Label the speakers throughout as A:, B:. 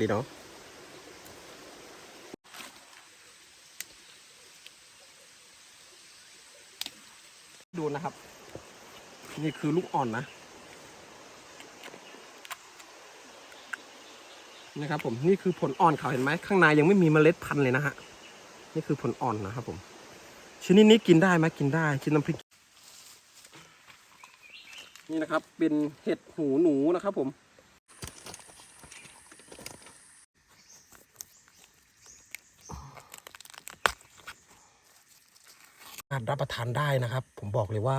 A: ดีเนาะดูนะครับ นี่คือลูกอ่อนนะนะครับผมนี่คือผลอ่อนเขาเห็นไหมข้างในยังไม่มีเมล็ดพันธุ์เลยนะฮะนี่คือผลอ่อนนะครับผมชนิดนี้กินได้ไหมกินได้ชิ้นน้ำพริกนี่นะครับ เป็นเห็ดหูหนูนะครับผม สามา รับประทานได้นะครับ ผมบอกเลยว่า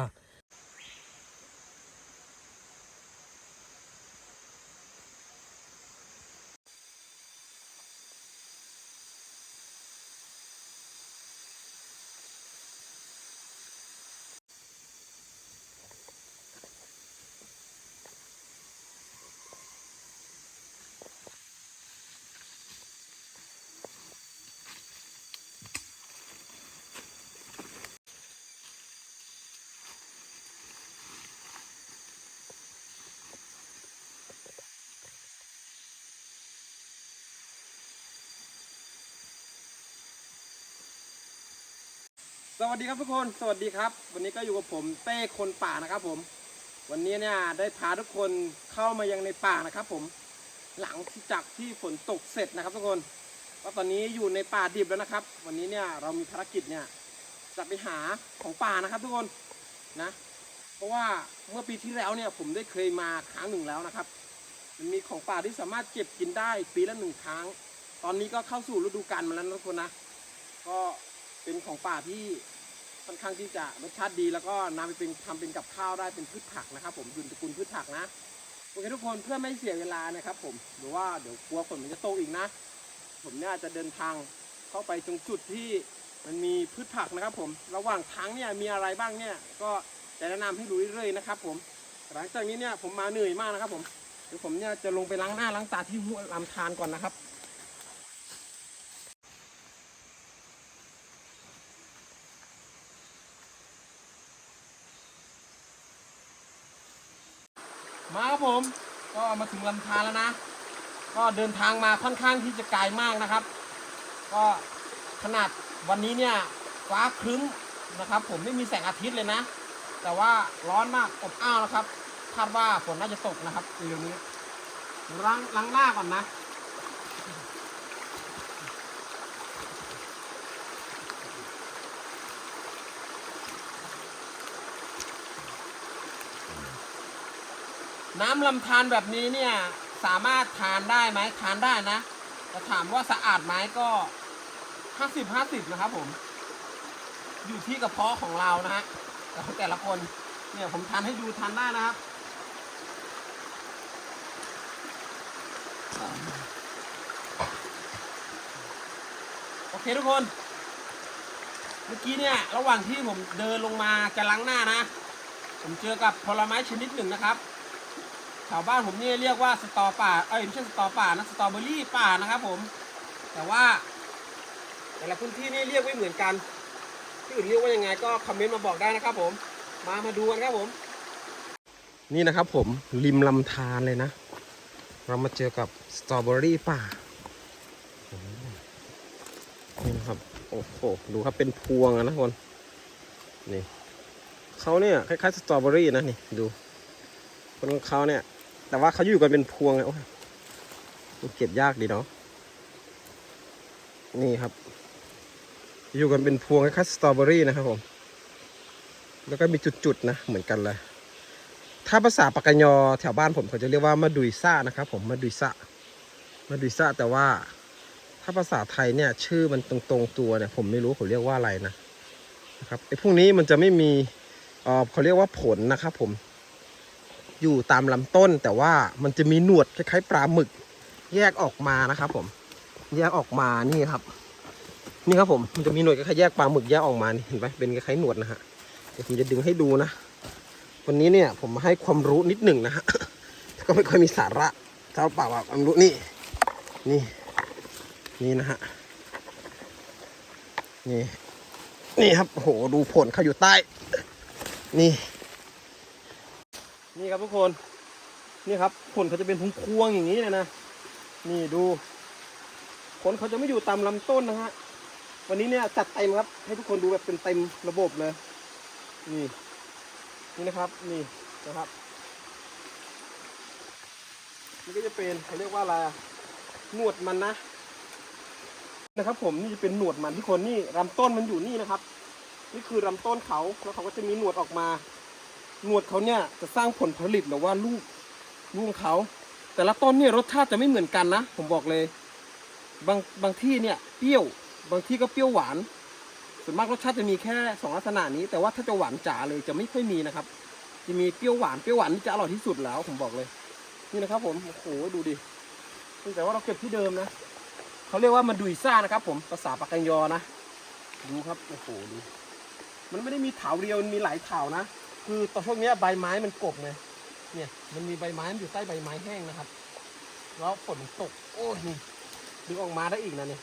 A: สวัสดีครับทุกคน สวัสดีครับ วันนี้ก็อยู่กับผมเต้คนป่านะครับผม วันนี้เนี่ยได้พาทุกคนเข้ามายังในป่านะครับ ผม หลังจากที่ฝนตกเสร็จนะครับ ทุกคนก็ตอนนี้อยู่ในป่าดิบแล้วนะครับ วันนี้เนี่ยเรามีภารกิจเนี่ยจะไปหาของป่านะครับ ทุกคนนะ เพราะว่าเมื่อปีที่แล้วเนี่ยผมได้เคยมาครั้งหนึ่งแล้วนะครับ มันมีของป่าที่สามารถเก็บกินได้ปีละหนึ่งครั้ง ตอนนี้ก็เข้าสู่ฤดูกาลมาแล้วนะทุกคนนะ ก็ เป็นของป่าที่ค่อนข้างที่จะรสชาติดี แล้วก็นำไปเป็นทำเป็นกับข้าวได้เป็นพืชผักนะครับ ผมยู่ในตระกูลพืชผักนะโอเคทุกคนเพื่อไม่เสียเวลานะครับ ผมหรือว่าเดี๋ยวกลัวฝนมันจะตกอีกนะ ผมเนี่ยจะเดินทางเข้าไปตรงจุดที่มันมีพืชผักนะครับ ผมระหว่างทางเนี่ยมีอะไรบ้างเนี่ย ก็จะแนะนำให้รู้เรื่อยๆนะครับ ผม หลังจากนี้เนี่ยผมมาเหนื่อยมากนะครับ ผมเดี๋ยวผมเนี่ยจะลงไปล้างหน้าล้างตาที่ห้วลำธารก่อนนะครับ มาครับผม ก็มาถึงลำธารแล้วนะ ก็เดินทางมาค่อนข้างที่จะไกลมากนะครับ ก็ขนาดวันนี้เนี่ยฟ้าครึ้มนะครับ ผมไม่มีแสงอาทิตย์เลยนะ แต่ว่าร้อนมากอบอ้าวนะครับคาดว่าฝนน่าจะตกนะครับเร็วนี้ล้างล้างหน้าก่อนนะ น้ำลำธารแบบนี้เนี่ยสามารถทานได้ไหมทานได้นะแต่ถามว่าสะอาดไหมก็ห้าสิบห้าสิบนะครับผม อยู่ที่กระเพาะของเรานะฮะแต่แต่ละคนเนี่ยผมทานให้ดูทานได้นะครับโอเคทุกคน เมื่อกี้เนี่ยระหว่างที่ผมเดินลงมาจะล้างหน้านะ ผมเจอกับผลไม้ชนิดหนึ่งนะครับ ชาวบ้านผมเนี่ยเรียกว่าสตอป่า เอ้ยไม่ใช่สตอป่านะสตอเบอรี่ป่านะครับผม แต่ว่า แต่ละพื้นที่นี่เรียกไม่เหมือนกัน ที่อื่นเรียกว่ายังไงก็คอมเมนต์มาบอกได้นะครับผม มามาดูกันครับผม นี่นะครับผมริมลำธารเลยนะ เรามาเจอกับสตรอเบอรี่ป่านี่นะครับโอ้โหดูครับเป็นพวงอะนะคนนี่เขาเนี่ยคล้ายๆสตรอเบอรี่นะนี่ดูคนของเขาเนี่ย แต่ว่าเขาอยู่กันเป็นพวงไงโอ้ยเก็บยากดีเนาะนี่ครับ อยู่กันเป็นพวงคล้ายสตรอเบอรี่นะครับผม แล้วก็มีจุดๆนะเหมือนกันเลย ถ้าภาษาปากกยอแถวบ้านผมเขาจะเรียกว่ามาดุยซ่านะครับ ผมมาดุยซ่ามาดุยซ่าแต่ว่า ถ้าภาษาไทยเนี่ย ชื่อมันตรงๆตัวเนี่ย ผมไม่รู้เขาเรียกว่าอะไรนะนะครับไอ้พวกนี้มันจะไม่มีเออเขาเรียกว่าผลนะครับผม อยู่ตามลำต้น แต่ว่ามันจะมีหนวดคล้ายๆปลาหมึก แยกออกมานะครับ ผม แยกออกมานี่ครับ นี่ครับผมมันจะมีหนวดคล้ายๆแยกปลาหมึกแยกออกมานี่เห็นไหมเป็นคล้ายๆหนวดนะฮะเดี๋ยวผมจะดึงให้ดูนะวันนี้เนี่ยผมมาให้ความรู้นิดหนึ่งนะฮะก็ไม่ค่อยมีสาระเท่าเปล่าความรู้นี่ นี่ นี่นะฮะนี่ นี่ครับโหดูผลเขาอยู่ใต้ นี่ นี่ครับทุกคน นี่ครับผลเขาจะเป็นพวงอย่างนี้เลยนะ นี่ดูผลเขาจะไม่อยู่ตามลำต้นนะฮะ วันนี้เนี่ยจัดเต็มครับ ให้ทุกคนดูแบบเต็มเต็มระบบเลย นี่ นี่นะครับ นี่นะครับนี่ก็จะเป็นเขาเรียกว่าอะไรหนวดมันนะ นะครับ ผมนี่จะเป็นหนวดมันที่คนนี่ลำต้นมันอยู่นี่นะครับ นี่คือลำต้นเขาแล้วเขาก็จะมีหนวดออกมา หนวดเขาเนี่ยจะสร้างผลผลิตหรือว่าลูกลูกเขา แต่ละต้นเนี่ยรสชาติจะไม่เหมือนกันนะ ผมบอกเลย บางบางที่เนี่ยเปรี้ยว บางที่ก็เปรี้ยวหวาน ส่วนมากรสชาติจะมีแค่สองลักษณะนี้ แต่ว่าถ้าจะหวานจ๋าเลยจะไม่ค่อยมีนะครับ จะมีเปรี้ยวหวานเปรี้ยวหวานนี่จะอร่อยที่สุดแล้วผมบอกเลย นี่นะครับ ผมโอ้โหดูดิแต่ว่าเราเก็บที่เดิมนะเขาเรียกว่ามันดุยซ่านะครับ ผมภาษาปากกังยอนะดูครับโอ้โหดูมันไม่ได้มีเถาเดียวมันมีหลายเถานะ คือตอนช่วงนี้ใบไม้มันกบไงเนี่ยมันมีใบไม้มันอยู่ใต้ใบไม้แห้งนะครับแล้วฝนตก โอ้ยนี่ดึงออกมาได้อีกนะเนี่ย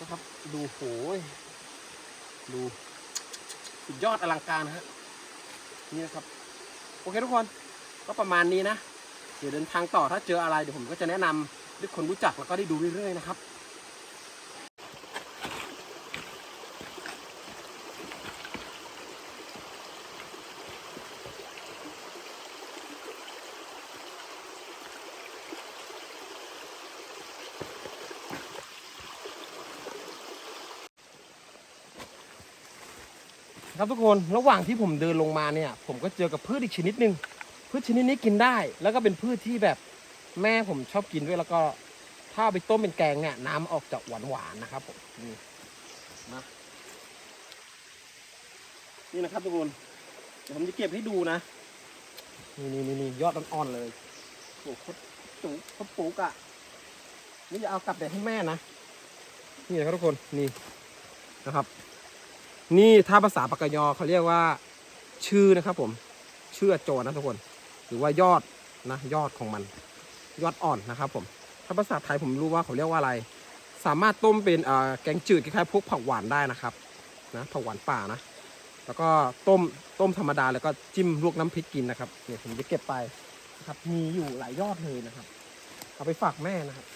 A: นะครับดูโหยดูสุดยอดอลังการนะฮะนี่นะครับ โอเคทุกคนก็ประมาณนี้นะ เดี๋ยวเดินทางต่อถ้าเจออะไรเดี๋ยวผมก็จะแนะนำให้คนรู้จักแล้วก็ได้ดูเรื่อยๆนะครับ ครับทุกคนระหว่างที่ผมเดินลงมาเนี่ย ผมก็เจอกับพืชอีกชนิดหนึ่งพืชชนิดนี้กินได้ แล้วก็เป็นพืชที่แบบแม่ผมชอบกินด้วยแล้วก็ถ้าเอาไปต้มเป็นแกงเนี่ยน้ำออกจากหวานหวานๆนะครับผมนี่นะนี่นะครับทุกคนเดี๋ยวผมจะเก็บให้ดูนะนี่นี่นี่นยอดอ่อนๆเลยโอ้โหโคตรจุกปุกอะ่ะนี่จะเอากลับไปให้แม่นะนี่นะครับทุกคนนี่นะครับ นี่ถ้าภาษาปากกยอเขาเรียกว่า ชื่อนะครับผมชื่อโจนะทุกคน หรือว่ายอดนะยอดของมัน ยอดอ่อนนะครับผม ถ้าภาษาไทยผมรู้ว่าเขาเรียกว่าอะไร สามารถต้มเป็นแกงจืดคล้ายๆพวกผักหวานได้นะครับนะผักหวานป่านะ แล้วก็ต้มต้มธรรมดาแล้วก็จิ้มลวกน้ำพริกกินนะครับเนี่ยผมจะเก็บไปนะครับมีอยู่หลายยอดเลยนะครับ เอาไปฝากแม่นะครับ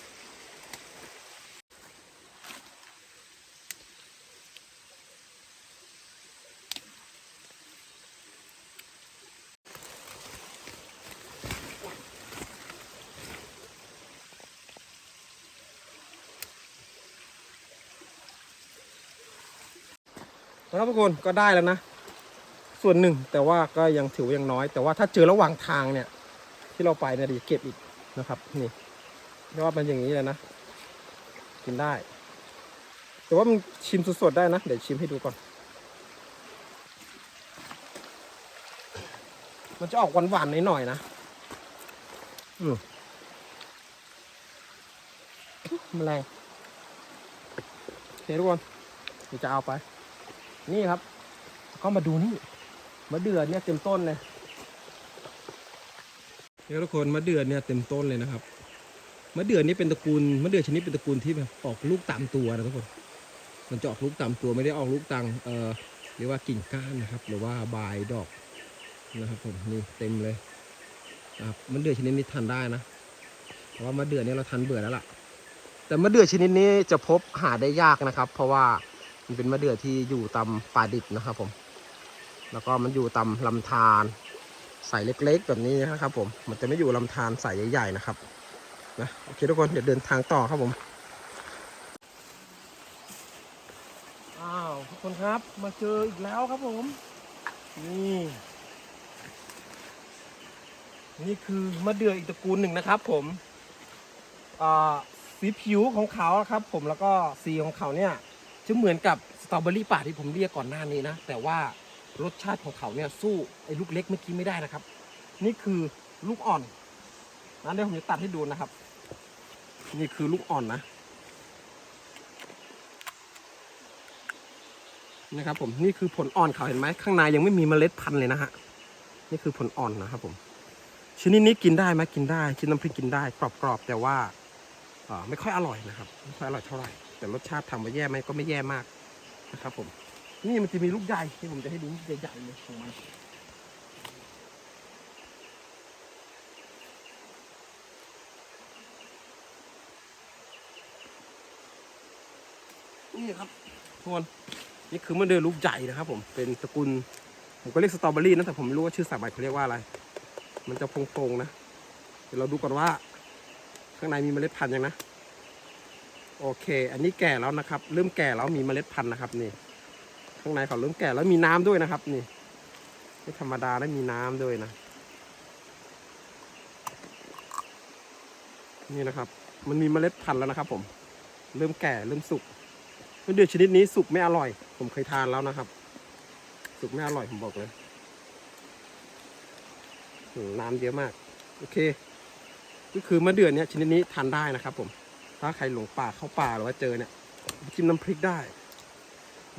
A: นะครับทุกคนก็ได้แล้วนะ ส่วนหนึ่งแต่ว่าก็ยังถือว่ายังน้อย แต่ว่าถ้าเจอระหว่างทางเนี่ย ที่เราไปเนี่ยดีเก็บอีกนะครับ นี่เรียกว่ามันอย่างนี้เลยนะ กินได้ แต่ว่ามันชิมสดๆได้นะ เดี๋ยวชิมให้ดูก่อน มันจะออกหวานๆหน่อยๆนะอืมแมลงโอเคทุกคนเดี๋ยวจะเอาไป นี่ครับ ก็มาดูนี่มะเดื่อเนี่ยเต็มต้นเลยเนี่ยทุกคนมะเดื่อเนี่ยเต็มต้นเลยนะครับมะเดื่อนี่เป็นตระกูลมะเดื่อชนิดเป็นตระกูลที่แบบออกลูกตามตัวนะทุกคน มันจะออกลูกตามตัวไม่ได้ออกลูกตังเอ่อเรียกว่ากิ่งก้านนะครับ หรือว่าใบาดอกนะครับผมนี่เต็มเลยนะครับมะเดื่อชนิดนี้ทานได้นะเพราะว่ามะเดื่อเนี่ยเราทานเบื่อแล้วล่ะ แต่มะเดื่อชนิดนี้จะพบหาได้ยากนะครับ เพราะว่า มันเป็นมะเดื่อที่อยู่ตามป่าดิบนะครับผม แล้วก็มันอยู่ตามลำธารสายเล็กๆแบบนี้นะครับ ผม มันจะไม่อยู่ลำธารสายใหญ่ๆนะครับนะโอเคทุกคนเดี๋ยวเดินทางต่อครับผมอ้าวทุกคนครับ มาเจออีกแล้วครับผม นี่นี่คือมะเดื่ออีกตระกูลหนึ่งนะครับ ผมอ่าสีผิวของเขาครับ ผมแล้วก็สีของเขาเนี่ย จะเหมือนกับสตรอเบอรี่ป่าที่ผมเรียกก่อนหน้านี้นะ แต่ว่ารสชาติของเขาเนี่ยสู้ไอ้ลูกเล็กเมื่อกี้ไม่ได้นะครับ นี่คือลูกอ่อนนะเดี๋ยวผมจะตัดให้ดูนะครับ นี่คือลูกอ่อนนะนะครับผมนี่คือผลอ่อนเขาเห็นไหมข้างในยังไม่มีเมล็ดพันธุ์เลยนะฮะนี่คือผลอ่อนนะครับผมชนิดนี้กินได้ไหมกินได้ชิ้นน้ำพริกกินได้กรอบๆแต่ว่าไม่ค่อยอร่อยนะครับไม่ค่อยอร่อยเท่าไหร่ แต่รสชาติทำมาแย่ไหมก็ไม่แย่มากนะครับ ผม นี่มันจะมีลูกใหญ่ที่ผมจะให้ดูลูกใหญ่ๆเลยของมันนี่ครับทุกคนนี่คือมะเดื่ลูกใหญ่นะครับ ผมเป็นตระกูลผมก็เรียกสตรอเบอรี่นะแต่ผมไม่รู้ว่าชื่อสามัญเขาเรียกว่าอะไร มันจะโพงๆนะ เดี๋ยวเราดูก่อนว่า ข้างในมีเมล็ดพันธุ์ยังนะ โอเค อันนี้แก่แล้วนะครับ เริ่มแก่แล้วมีเมล็ดพันธุ์นะครับนี่ ข้างในเขาเริ่มแก่แล้วมีน้ำด้วยนะครับ นี่ไม่ธรรมดาได้วมีน้ำด้วยนะ นี่นะครับ มันมีเมล็ดพันธุ์แล้วนะครับ ผม เริ่มแก่เริ่มสุกมะเดือชนิดนี้สุกไม่อร่อย ผมเคยทานแล้วนะครับ สุกไม่อร่อยผมบอกเลยน้ำเยอะมาก โอเค ก็คือมะเดื่อเนี่ยชนิดนี้ทานได้นะครับผม ถ้าใครหลงป่าเข้าป่าหรือว่าเจอเนี่ยจิ้มน้ำพริกได้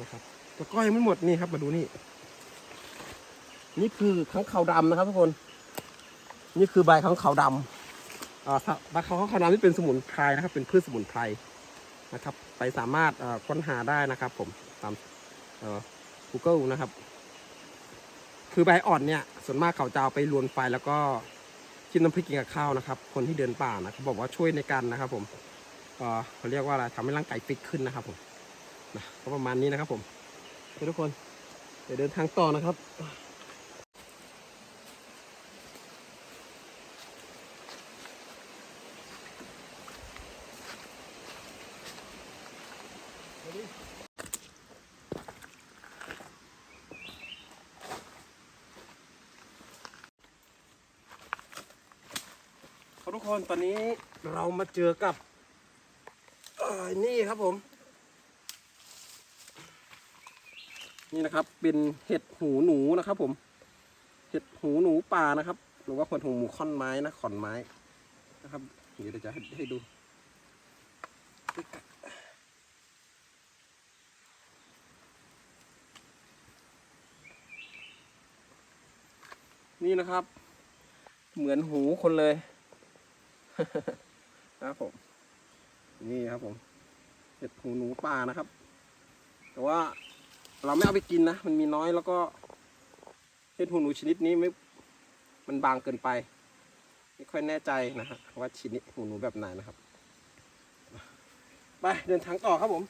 A: นะครับแล้วก็ยังไม่หมดนี่ครับ มาดูนี่ นี่คือข้างขาดำนะครับทุกคน นี่คือใบข้างขาดำอ่าใบข้างขาดำนี่เป็นสมุนไพรนะครับ เป็นพืชสมุนไพรนะครับ ไปสามารถค้นหาได้นะครับ ผมตามเอ่อ Google นะครับ คือใบอ่อนเนี่ย ส่วนมากเขาจะเอาไปลวนไฟแล้วก็จิ้มน้ำพริกกินกับข้าวนะครับ คนที่เดินป่านะเขาบอกว่าช่วยในการนะครับ ผม เอ่อเขาเรียกว่าอะไรทำให้ร่างกายฟิตขึ้นนะครับผมนะก็ประมาณนี้นะครับผมทุกคนเดี๋ยวเดินทางต่อนะครับครับทุกคนตอนนี้เรามาเจอกับ นี่ครับผม นี่นะครับเป็นเห็ดหูหนูนะครับ ผม เห็ดหูหนูป่านะครับ หรือว่าคนหูหมูค่อนไม้นะขอนไม้นะครับเดี๋ยวจะให้ใหดูนี่นะครับ เหมือนหูคนเลยนะครับผม นี่ครับผม ห็ดหูหนูป่านะครับ แต่ว่าเราไม่เอาไปกินนะ มันมีน้อยแล้วก็เห็ดหูหนูชนิดนี้ไม่มันบางเกินไป ไม่ค่อยแน่ใจนะฮะว่าชนิดหูหนูแบบไหนนะครับ ไปเดินทางต่อครับผม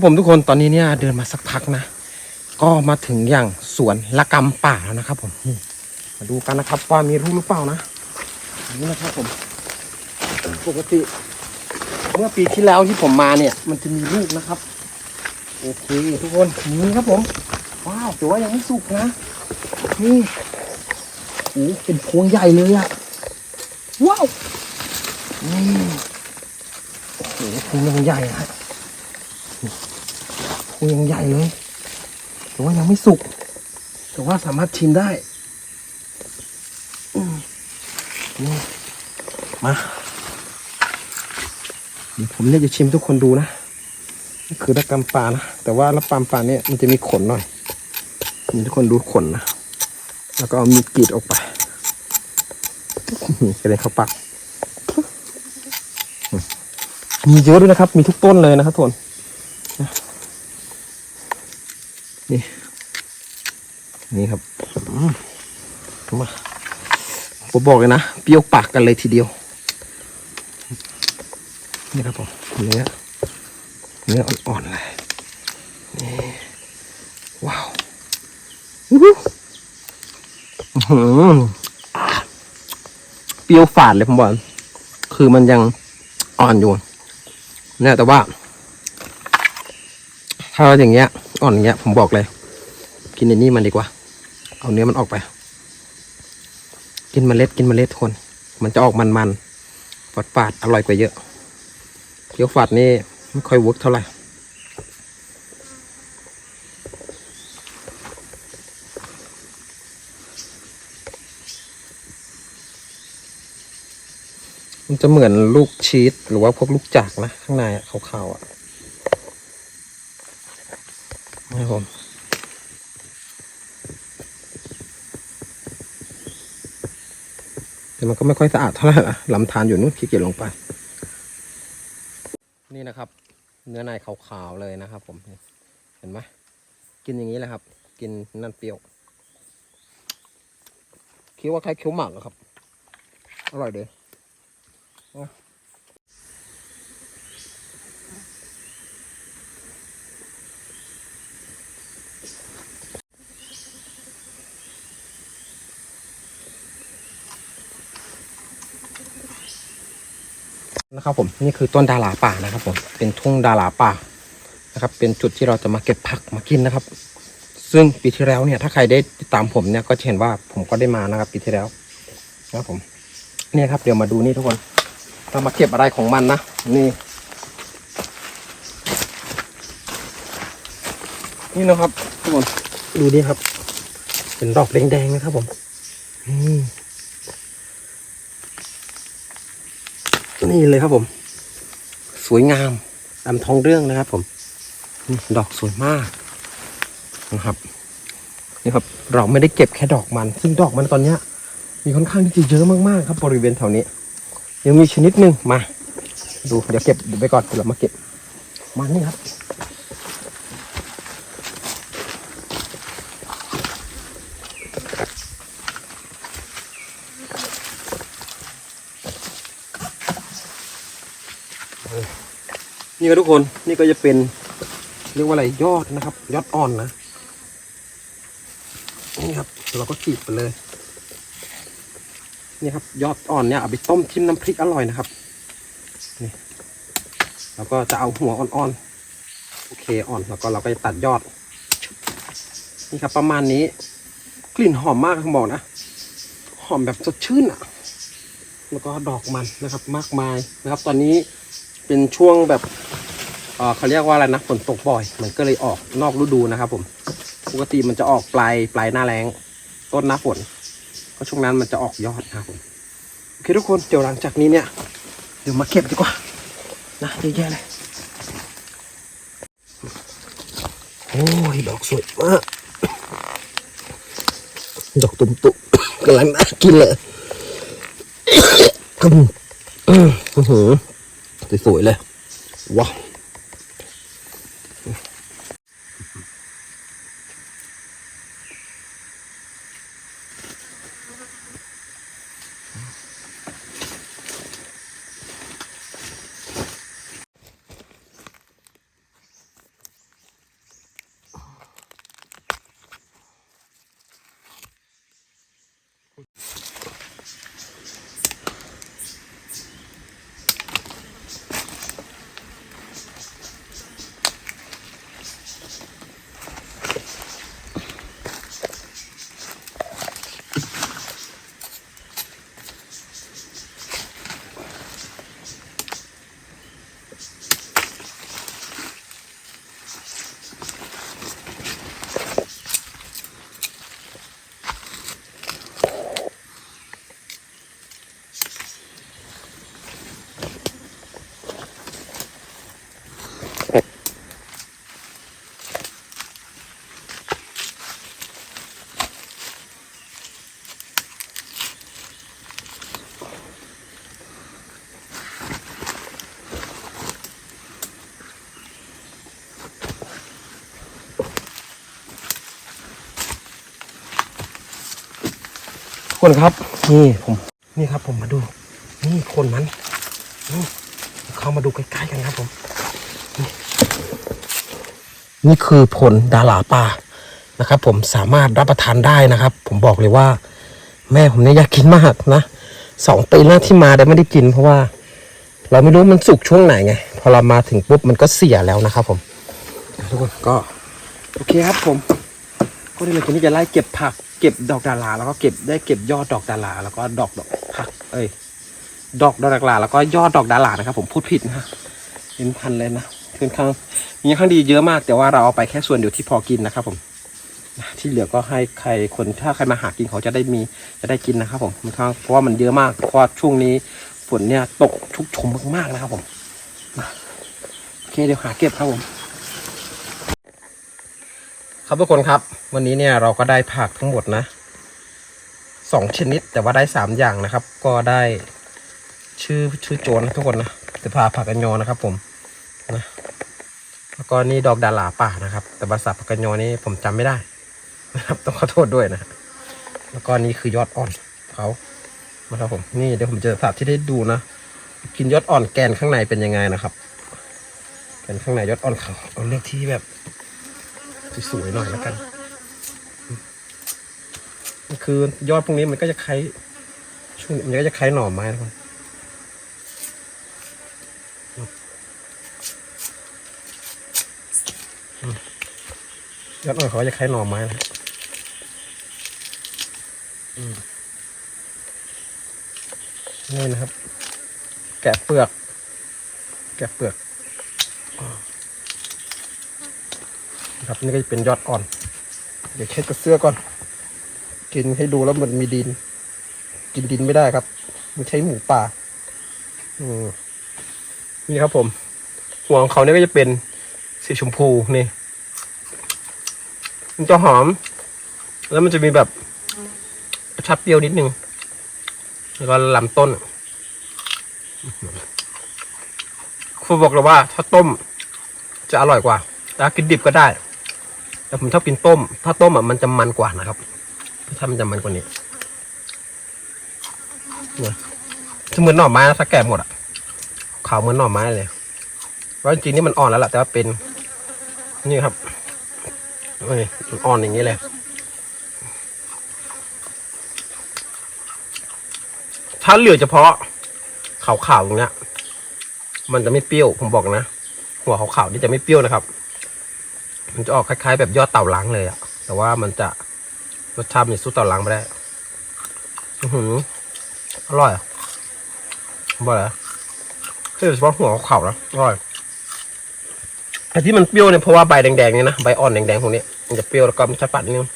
A: ครับผมทุกคนตอนนี้เนี่ยเดินมาสักพักนะ ก็มาถึงอย่างสวนละกำป่าแล้วนะครับผมมาดูกันนะครับว่ามีรูหรือเปล่านะนี่นะครับผมปกติ เมื่อปีที่แล้วที่ผมมาเนี่ย มันจะมีลูกนะครับโอเคทุกคนนี่ครับผมว้าวแต่ว่ายังไม่สุกนะนี่โอ้เป็นพวงใหญ่เลยอะว้าวนี่โอ้โหพวงยังใหญ่ฮะ พวงยังใหญ่เลยแต่ว่ายังไม่สุก แต่ว่าสามารถชิมได้มนี่มาเดี๋ยวผมเนี่ยจะชิมทุกคนดูนะนี่คือระกำปลานะแต่ว่าระปามปลาเนี่ยมันจะมีขนหน่อยนี่ทุกคนดูขนนะแล้วก็เอามีดกรีดออกไปเกระเด็นเข้าปากมีเยอะด้วยนะครับ มีทุกต้นเลยนะครับทุกคน นี่นี่ครับมาผมบอกเลยนะเปรี้ยวปากกันเลยทีเดียว นี่ครับผมเนื้อเนื้ออ่อนๆเลยนี่ว้าวอู้หูเปรี้ยวฝาดเลยผมบอกคือมันยังอ่อนอยู่เนี่ยแต่ว่า ถ้าอย่างเงี้ย อ่อนอย่างเงี้ย ผมบอกเลย กินในนี่มันดีกว่า เอาเนื้อมันออกไป กินเมล็ดกินเมล็ดคน มันจะออกมันๆฝาดฝาดอร่อยกว่าเยอะเกี๊ยวฝาดนี่ไม่ค่อยเวิร์กเท่าไหร่มันจะเหมือนลูกชีสหรือว่าพวกลูกจากนะ ข้างในขาวๆอะ นะครับผมแต่มันก็ไม่ค่อยสะอาดเท่าไหร่นะลำธารอยู่นู่นขี้เกียจลงไป นี่นะครับ เนื้อในขาวๆเลยนะครับผมเห็นไหมกินอย่างนี้แหละครับ กินนั่นเปรี้ยวคี้ยวว่าคล้ายเคี้ยวหมากอะครับ อร่อยเลยเอ นะครับผมนี่คือต้นดาราป่านะครับผมเป็นทุ่งดาราป่านะครับเป็นจุดที่เราจะมาเก็บผักมากินนะครับ ซึ่งปีที่แล้วเนี่ยถ้าใครได้ติดตามผมเนี่ยก็จะเห็นว่าผมก็ได้มานะครับปีที่แล้วนะครับผมเนี่ยครับเดี๋ยวมาดูนี่ทุกคนเรามาเก็บอะไรของมันนะนี่ นี่นะครับทุกคนดูดิครับ เป็นดอกแดงๆนะครับผมนี่ นี่เลยครับผม สวยงามตามท้องเรื่องนะครับ ผมนี่ดอกสวยมากนะครับนี่ครับเราไม่ได้เก็บแค่ดอกมัน ซึ่งดอกมันตอนเนี้ย มีค่อนข้างที่จะเยอะมากๆครับ บริเวณแถวนี้ยังมีชนิดหนึ่งมา ดูเดี๋ยวเก็บเดี๋ยวไปก่อนเดี๋ยวเรามาเก็บมานี่ครับ นี่ก็ทุกคนนี่ก็จะเป็นเรียกว่าอะไรยอดนะครับ ยอดอ่อนนะนี่ครับเราก็ขีดไปเลยนี่ครับยอดอ่อนเนี่ยเอาไปต้มจิ้มน้ำพริกอร่อยนะครับนี่แล้วก็จะเอาหัวอ่อนๆโอเคอ่อนแล้วก็เราก็จะตัดยอด นี่ครับประมาณนี้ กลิ่นหอมมากผมบอกนะหอมแบบสดชื่นอะ แล้วก็ดอกมันนะครับมากมายนะครับ ตอนนี้ เป็นช่วงแบบเออเขาเรียกว่าอะไรนะฝนตกบ่อย มันก็เลยออกนอกฤดูนะครับ ผม ปกติมันจะออกปลายปลายหน้าแรงต้นหน้าฝนเพราะช่วงนั้นมันจะออกยอดนะครับผมโอเคทุกคนเดี๋ยวหลังจากนี้เนี่ยเดี๋ยวมาเก็บดีกว่านะเยอะแยะเลยโอ้ยดอกสวยมากดอกตุ่มตุ่มกำลังน่ากินเลยอืมอืมอื้อหือ สวยๆเลย ว้าว คนครับ นี่ผมนี่ครับผมมาดู นี่คนมันนี่เข้ามาดูใกล้ๆกันครับผม นี่นี่คือผลดาหลาป่านะครับ ผมสามารถรับประทานได้นะครับ ผมบอกเลยว่า แม่ผมเนี่ยอยากกินมากนะสองปีแล้วที่มาแต่ไม่ได้กิน เพราะว่า เราไม่รู้มันสุกช่วงไหนไงพอเรามาถึงปุ๊บมันก็เสียแล้วนะครับ ผมทุกคนก็ โอเคครับผม ก็เดี๋ยวเราจะนี่จะไล่เก็บผัก เก็บดอกดาราแล้วก็เก็บได้เก็บยอดดอกดาราแล้วก็ดอกดอกผัก เอ้ย ดอกดอกดาราแล้วก็ยอดดอกดารานะครับ ผมพูดผิดนะเป็นพันเลยนะค่อนข้างมีค่อนข้างดีเยอะมาก แต่ว่าเราเอาไปแค่ส่วนเดียวที่พอกินนะครับ ผมที่เหลือก็ให้ใครคนถ้าใครมาหากินเขาจะได้มีจะได้กินนะครับ ผมค่อนข้างเพราะว่ามันเยอะมากเพราะช่วงนี้ฝนเนี่ยตกชุกชุมมากๆนะครับ ผมโอเคเดี๋ยวหาเก็บครับผม ครับทุกคนครับ วันนี้เนี่ยเราก็ได้ผักทั้งหมดนะสองชนิดแต่ว่าได้สามอย่างนะครับ ก็ได้ชื่อชื่อโจนะทุกคนนะจะพาผักกันยอนะครับ ผมนะแล้วก็นี่ดอกดาหลาป่านะครับ แต่ภาษาผักกันยอนี่ผมจำไม่ได้นะครับต้องขอโทษด้วยนะแล้วก็นี่คือยอดอ่อนเขานะครับผมนี่เดี๋ยวผมจะสาธิตให้ดูนะกินยอดอ่อนแกนข้างในเป็นยังไงนะครับแกนข้างในยอดอ่อนเขาเอาเลือกที่แบบ สวยๆหน่อยแล้วกันคือยอดพวกนี้มันก็จะคล้ายช่วงนี้มันก็จะคล้ายหน่อไม้นะครับอืมยอดอ่อนเขาจะคล้ายหน่อไม้นะนี่นะครับ แกะเปลือก แกะเปลือก นะครับ นี่ก็จะเป็นยอดอ่อน เดี๋ยวเช็ดกับเสื้อก่อน กินให้ดูแล้วมันมีดิน กินดินไม่ได้ครับ มันใช้หมูป่า อืมนี่ครับผม หัวของเขาเนี่ยก็จะเป็นสีชมพูนี่ มันจะหอม แล้วมันจะมีแบบกระชับเปรี้ยวนิดนึง แล้วก็ลำต้นครูบอกเลยว่าถ้าต้มจะอร่อยกว่าถ้ากินดิบก็ได้ แต่ผมชอบกินต้ม ถ้าต้มอะมันจะมันกว่านะครับถ้ามันจะมันกว่านี้เนี่ยเหมือนหน่อไม้นะถ้าแก่หมดอะขาวเหมือนหน่อไม้เลยว่าจริงๆนี่มันอ่อนแล้วล่ะแต่ว่าเป็น นี่ครับเอ้ยมันอ่อนอย่างนี้เลยถ้าเหลือเฉพาะขาวๆอย่างเงี้ยมันจะไม่เปรี้ยวผมบอกนะ หัวขาวๆนี่จะไม่เปรี้ยวนะครับ มันจะออกคล้ายๆ แบบยอดเต่าล้างเลยอะแต่ว่ามันจะรสชาติมันสู้เต่าล้างไม่ได้อือหืออร่อยบอกเลยคือเฉพาะหัวเขาๆนะอร่อยแต่ที่มันเปรี้ยวเนี่ยเพราะว่าใบแดงๆเนี่ยนะใบอ่อนแดงๆพวกนี้มันจะเปรี้ยวแล้วก็มันจะปัดนิดนึง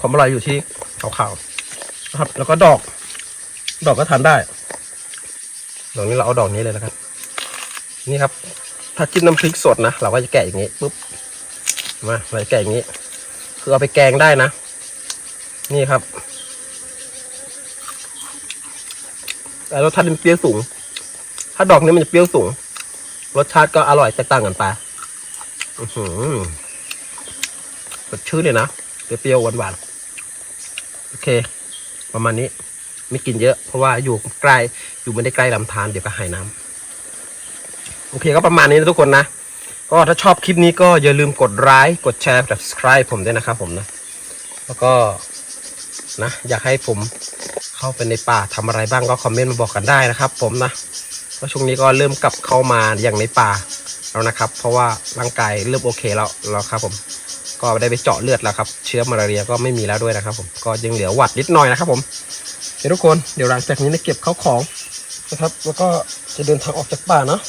A: ความอร่อยอยู่ที่ขาวๆนะครับ แล้วก็ดอก ดอกก็ทานได้ดอกนี้เราเอาดอกนี้เลยแล้วกันนี่ครับ ถ้ากินน้ำพริกสดนะเราก็จะแกะอย่างนี้ปุ๊บ มาเราจะแกงนี้ คือเอาไปแกงได้นะ นี่ครับ แต่รสชาติมันเปรี้ยวสูง ถ้าดอกนี้มันจะเปรี้ยวสูง รสชาติก็อร่อยแตกต่างกันไปอือหือสดชื่นเลยนะเปรี้ยวหวานๆ โอเค ประมาณนี้ไม่กินเยอะ เพราะว่าอยู่ใกล้อยู่ไม่ได้ใกล้ลำธารเดี๋ยวก็หายน้ำโอเคก็ประมาณนี้นะทุกคนนะ ก็ถ้าชอบคลิปนี้ก็อย่าลืมกดไลค์กดแชร์ subscribe ผมด้วยนะครับผมนะ แล้วก็นะอยากให้ผมเข้าไปในป่าทำอะไรบ้างก็คอมเมนต์มาบอกกันได้นะครับ ผมนะเพราะช่วงนี้ก็เริ่มกลับเข้ามาอย่างในป่าแล้วนะครับ เพราะว่าร่างกายเริ่มโอเคแล้วแล้วครับ ผม ก็ได้ไปเจาะเลือดแล้วครับ เชื้อมาลาเรียก็ไม่มีแล้วด้วยนะครับ ผมก็ยังเหลือหวัดนิดหน่อยนะครับ ผมเดี๋ยวทุกคนเดี๋ยวหลังจากนี้นะเก็บเข้าของนะครับ แล้วก็จะเดินทางออกจากป่าเนาะ